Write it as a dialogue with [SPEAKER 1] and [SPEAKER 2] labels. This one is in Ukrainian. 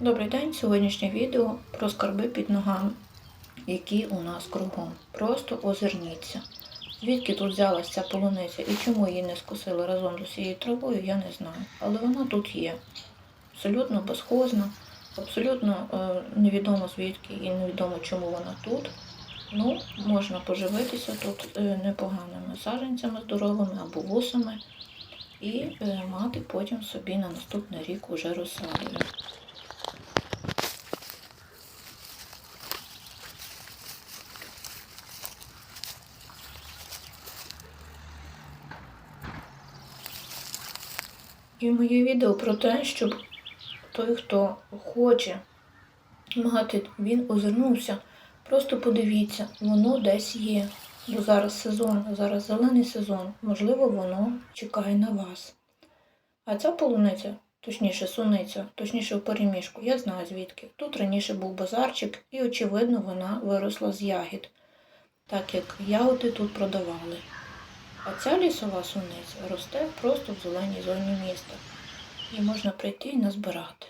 [SPEAKER 1] Добрий день! Сьогоднішнє відео про скарби під ногами, які у нас кругом. Просто озирніться. Звідки тут взялася ця полуниця і чому її не скосили разом з усією травою, я не знаю. Але вона тут є. Абсолютно безхозна, абсолютно е, невідомо звідки і невідомо чому вона тут. Ну, можна поживитися тут е, непоганими саджанцями здоровими або вусами і е, мати потім собі на наступний рік уже розсадою. І моє відео про те, щоб той, хто хоче мати, він озирнувся. Просто подивіться, воно десь є. Бо зараз сезон, зараз зелений сезон, можливо, воно чекає на вас. А ця полуниця, точніше суниця, точніше в переміжку, я знаю звідки. Тут раніше був базарчик, і, очевидно, вона виросла з ягід, так як ягоди тут продавали. А ця лісова суниця росте просто в зеленій зоні міста. Її можна прийти і назбирати.